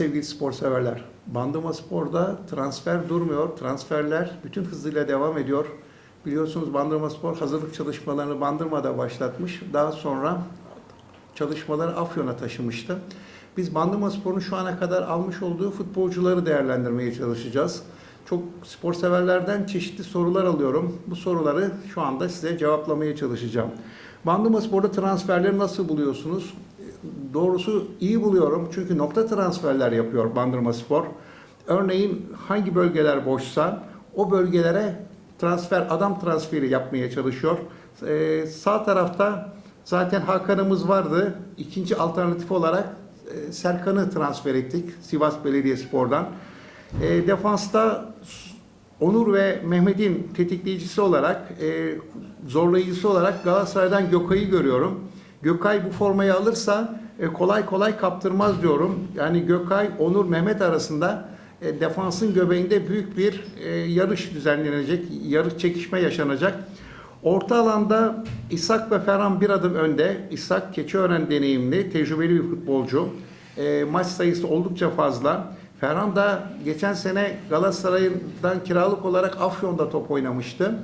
sevgili spor severler. Bandırma Spor'da transfer durmuyor. Transferler bütün hızıyla devam ediyor. Biliyorsunuz Bandırma Spor hazırlık çalışmalarını Bandırma'da başlatmış. Daha sonra çalışmaları Afyon'a taşımıştı. Biz Bandırma Spor'un şu ana kadar almış olduğu futbolcuları değerlendirmeye çalışacağız. Çok spor severlerden çeşitli sorular alıyorum. Bu soruları şu anda size cevaplamaya çalışacağım. Bandırma Spor'da transferleri nasıl buluyorsunuz? Doğrusu iyi buluyorum çünkü nokta transferler yapıyor Bandırma Spor. Örneğin hangi bölgeler boşsa o bölgelere transfer, adam transferi yapmaya çalışıyor. Ee, sağ tarafta zaten Hakan'ımız vardı. İkinci alternatif olarak e, Serkan'ı transfer ettik Sivas Belediyespor'dan. E, defansta Onur ve Mehmet'in tetikleyicisi olarak, e, zorlayıcısı olarak Galatasaray'dan Gökay'ı görüyorum. Gökay bu formayı alırsa e, kolay kolay kaptırmaz diyorum. Yani Gökay, Onur, Mehmet arasında e, defansın göbeğinde büyük bir e, yarış düzenlenecek, yarış çekişme yaşanacak. Orta alanda İshak ve Ferhan bir adım önde. İshak Keçiören deneyimli, tecrübeli bir futbolcu. E, maç sayısı oldukça fazla. Ferhan da geçen sene Galatasaray'dan kiralık olarak Afyon'da top oynamıştı.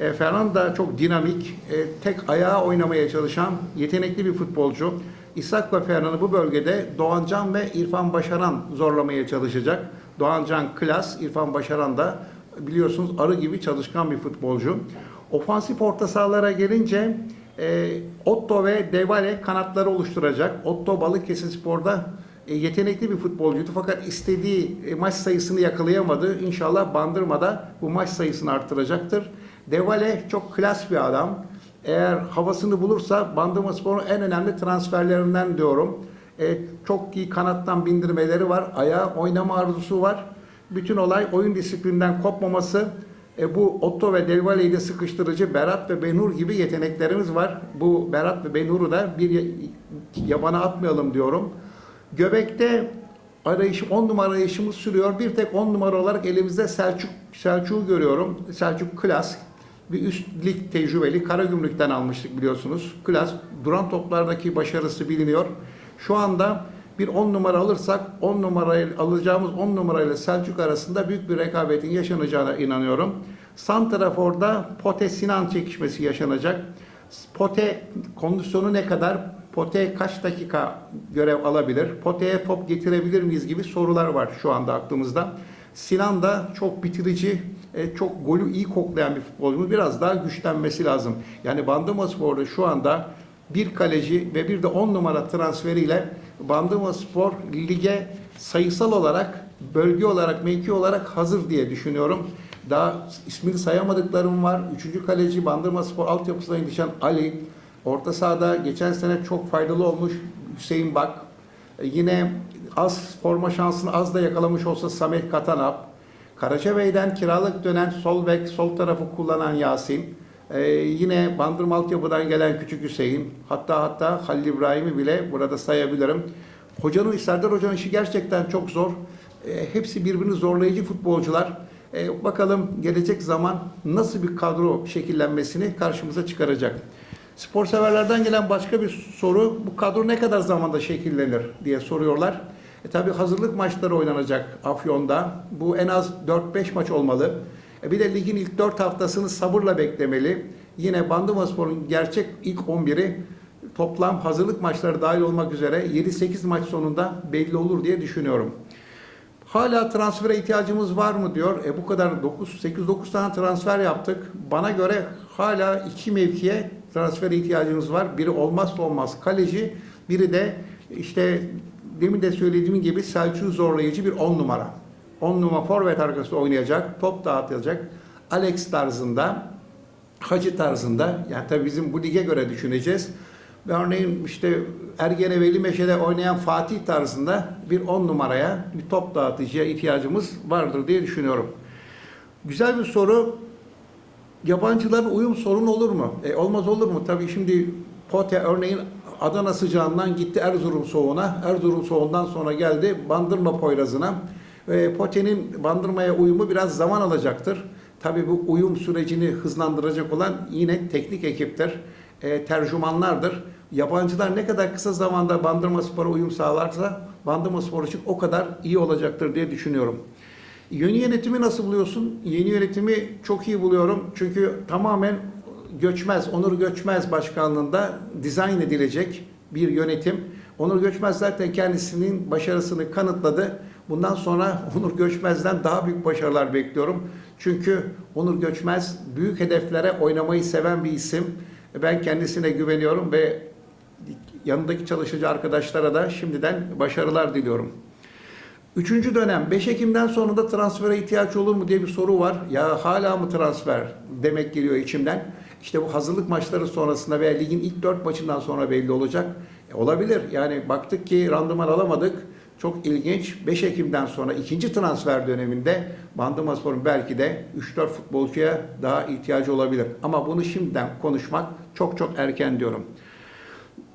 E, Ferhan da çok dinamik, e, tek ayağa oynamaya çalışan yetenekli bir futbolcu. İshak ve Ferhan'ı bu bölgede Doğancan ve İrfan Başaran zorlamaya çalışacak. Doğancan klas, İrfan Başaran da biliyorsunuz arı gibi çalışkan bir futbolcu. Ofansif orta sahalara gelince e, Otto ve Devale kanatları oluşturacak. Otto Balıkesir Spor'da yetenekli bir futbolcuydu fakat istediği e, maç sayısını yakalayamadı. İnşallah Bandırma'da bu maç sayısını arttıracaktır. Devale çok klas bir adam. Eğer havasını bulursa Bandırma Spor'un en önemli transferlerinden diyorum. E, çok iyi kanattan bindirmeleri var. Ayağa oynama arzusu var. Bütün olay oyun disiplinden kopmaması. E, bu Otto ve Delvale'yi de sıkıştırıcı Berat ve Benur gibi yeteneklerimiz var. Bu Berat ve Benur'u da bir ya- yabana atmayalım diyorum. Göbekte arayış, 10 numara arayışımız sürüyor. Bir tek 10 numara olarak elimizde Selçuk Selçuk'u görüyorum. Selçuk klas. Bir üst lig tecrübeli. Karagümrük'ten almıştık biliyorsunuz. Klas. Duran toplardaki başarısı biliniyor. Şu anda bir 10 numara alırsak 10 numarayı alacağımız 10 numarayla Selçuk arasında büyük bir rekabetin yaşanacağına inanıyorum. Santrafor'da Pote Sinan çekişmesi yaşanacak. Pote kondisyonu ne kadar? Pote kaç dakika görev alabilir? Pote'ye top getirebilir miyiz gibi sorular var şu anda aklımızda. Sinan da çok bitirici, e, çok golü iyi koklayan bir futbolcumuz. Biraz daha güçlenmesi lazım. Yani Bandırma Spor'da şu anda bir kaleci ve bir de 10 numara transferiyle Bandırma Spor lige sayısal olarak, bölge olarak, mevki olarak hazır diye düşünüyorum. Daha ismini sayamadıklarım var. Üçüncü kaleci Bandırma Spor altyapısına yetişen Ali. Orta sahada geçen sene çok faydalı olmuş Hüseyin Bak. E, Yine az forma şansını az da yakalamış olsa Samet Katanap. Karacabey'den kiralık dönen sol bek, sol tarafı kullanan Yasin. Ee, yine Bandırma altyapıdan gelen Küçük Hüseyin. Hatta hatta Halil İbrahim'i bile burada sayabilirim. Hocanın, Serdar Hoca'nın işi gerçekten çok zor. Ee, hepsi birbirini zorlayıcı futbolcular. Ee, bakalım gelecek zaman nasıl bir kadro şekillenmesini karşımıza çıkaracak. Spor severlerden gelen başka bir soru, bu kadro ne kadar zamanda şekillenir diye soruyorlar. E tabi hazırlık maçları oynanacak Afyon'da. Bu en az 4-5 maç olmalı. E bir de ligin ilk 4 haftasını sabırla beklemeli. Yine Bandırmaspor'un gerçek ilk 11'i toplam hazırlık maçları dahil olmak üzere 7-8 maç sonunda belli olur diye düşünüyorum. Hala transfere ihtiyacımız var mı diyor. E bu kadar 9 8 9 tane transfer yaptık. Bana göre hala iki mevkiye transfer ihtiyacımız var. Biri olmazsa olmaz kaleci, biri de işte demin de söylediğim gibi Selçuk zorlayıcı bir 10 numara. 10 numara forvet arkası oynayacak, top dağıtacak. Alex tarzında, Hacı tarzında. Yani tabii bizim bu lige göre düşüneceğiz. Örneğin işte Ergene Veli Meşe'de oynayan Fatih tarzında bir 10 numaraya bir top dağıtıcıya ihtiyacımız vardır diye düşünüyorum. Güzel bir soru. Yabancıların uyum sorunu olur mu? E, olmaz olur mu? Tabii şimdi Pote örneğin Adana sıcağından gitti Erzurum soğuğuna. Erzurum soğuğundan sonra geldi Bandırma Poyrazı'na. E, Pote'nin Bandırma'ya uyumu biraz zaman alacaktır. Tabii bu uyum sürecini hızlandıracak olan yine teknik ekiptir, e, tercümanlardır. Yabancılar ne kadar kısa zamanda Bandırma Spor'a uyum sağlarsa Bandırma Spor için o kadar iyi olacaktır diye düşünüyorum. Yeni yönetimi nasıl buluyorsun? Yeni yönetimi çok iyi buluyorum. Çünkü tamamen Göçmez, Onur Göçmez başkanlığında dizayn edilecek bir yönetim. Onur Göçmez zaten kendisinin başarısını kanıtladı. Bundan sonra Onur Göçmez'den daha büyük başarılar bekliyorum. Çünkü Onur Göçmez büyük hedeflere oynamayı seven bir isim. Ben kendisine güveniyorum ve yanındaki çalışıcı arkadaşlara da şimdiden başarılar diliyorum. Üçüncü dönem 5 Ekim'den sonra da transfere ihtiyaç olur mu diye bir soru var. Ya hala mı transfer demek geliyor içimden. İşte bu hazırlık maçları sonrasında veya ligin ilk 4 maçından sonra belli olacak. E, olabilir. Yani baktık ki randıman alamadık. Çok ilginç. 5 Ekim'den sonra ikinci transfer döneminde Bandırmaspor'un belki de 3-4 futbolcuya daha ihtiyacı olabilir. Ama bunu şimdiden konuşmak çok çok erken diyorum.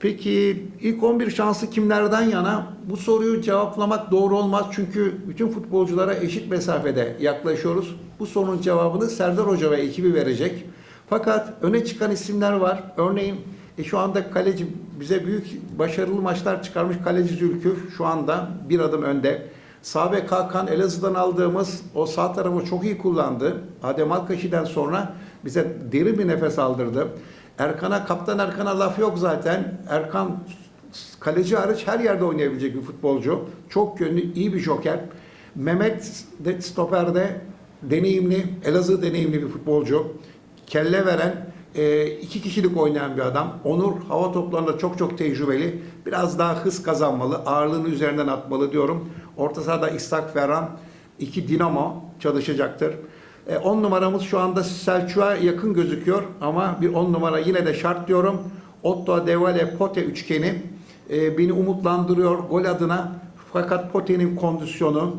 Peki ilk 11 şansı kimlerden yana? Bu soruyu cevaplamak doğru olmaz çünkü bütün futbolculara eşit mesafede yaklaşıyoruz. Bu sorunun cevabını Serdar Hoca ve ekibi verecek. Fakat öne çıkan isimler var. Örneğin e, şu anda kaleci bize büyük başarılı maçlar çıkarmış kaleci Zülkü şu anda bir adım önde. Sağ bek Hakan Elazığ'dan aldığımız o sağ tarafı çok iyi kullandı. Adem Alkaşi'den sonra bize derin bir nefes aldırdı. Erkan'a, kaptan Erkan'a laf yok zaten. Erkan kaleci hariç her yerde oynayabilecek bir futbolcu. Çok yönlü, iyi bir joker. Mehmet de stoperde deneyimli, Elazığ deneyimli bir futbolcu. Kelle veren, e, iki kişilik oynayan bir adam. Onur hava toplarında çok çok tecrübeli. Biraz daha hız kazanmalı, ağırlığını üzerinden atmalı diyorum. Orta sahada İshak Ferhan, iki Dinamo çalışacaktır. 10 numaramız şu anda Selçuk'a yakın gözüküyor ama bir 10 numara yine de şart diyorum. Otto Devale Pote üçgeni e, beni umutlandırıyor gol adına. Fakat Pote'nin kondisyonu,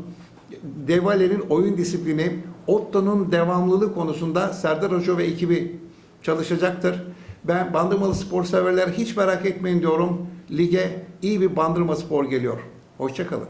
Devale'nin oyun disiplini, Otto'nun devamlılığı konusunda Serdar Hoca ve ekibi çalışacaktır. Ben Bandırmalı spor severler hiç merak etmeyin diyorum. Lige iyi bir Bandırma spor geliyor. Hoşçakalın.